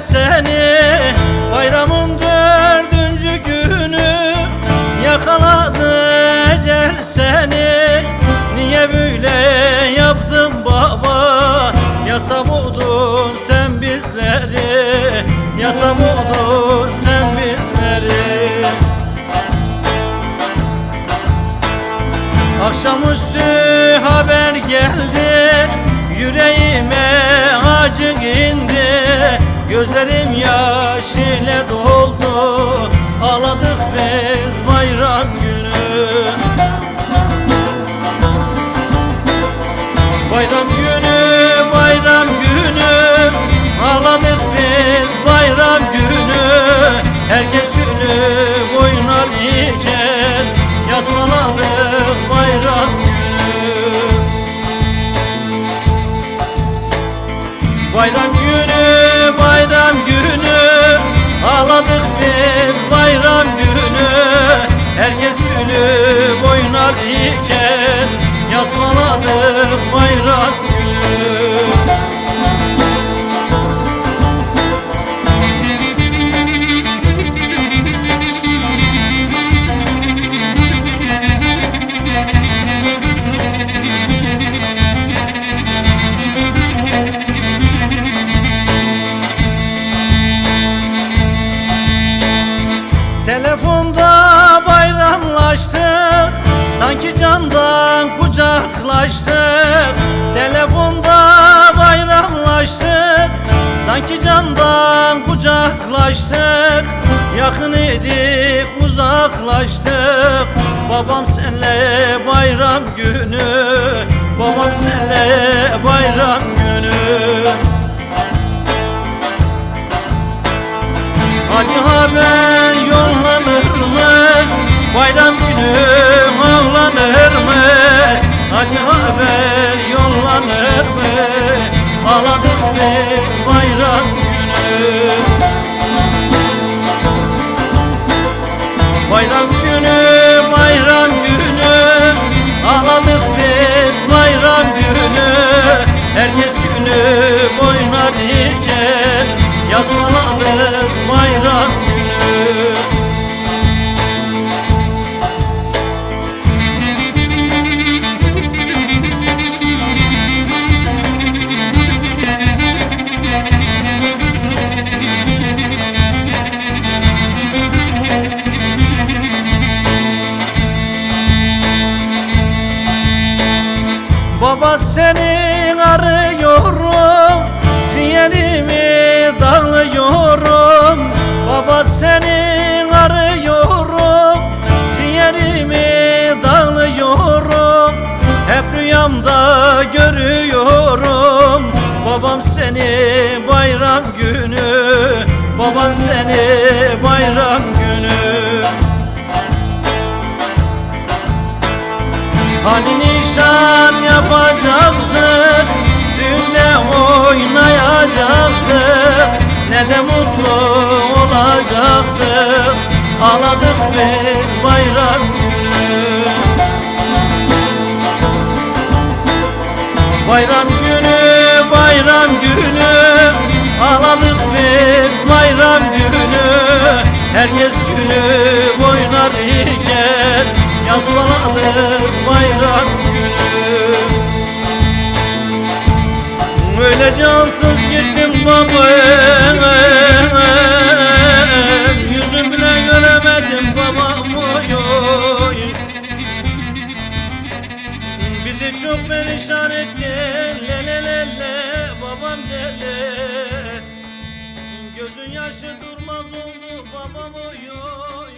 seni Bayramın dördüncü günü Yakaladı ecel seni. Niye böyle yaptın baba? Ya savurdun sen bizleri Ya savurdun sen bizleri. Akşamüstü haber geldi Gözlerim yaş ile doldu Ağladık biz bayram günü. Bayram günü, bayram günü Ağladık biz bayram günü. Herkes günü oynar iken Yazmaladık bayram günü. Bayram günü, Ağladık biz bayram günü Telefonda bayramlaştık Sanki candan kucaklaştık. Telefonda bayramlaştık Sanki candan kucaklaştık. Yakın edip uzaklaştık. Babam senle bayram günü Babam senle bayram günü. Acı haber Biz bayram günü. Bayram günü, bayram Baba seni arıyorum Ciğerimi dağılıyorum Baba seni arıyorum Ciğerimi dağılıyorum Hep rüyamda görüyorum. Babam seni bayram günü Babam seni bayram günü Hani nişan yapacaktık Düğünde oynayacaktık Ne de mutlu olacaktık Ağladık biz bayram günü. Bayram günü, bayram günü Ağladık biz bayram günü. Herkes günü oynar cansız gittim babam Yüzüm bile göremedim babam oy. Bizi çok perişan ettin le le le le babam dele Gözün yaşı durmaz oldu babam oy oy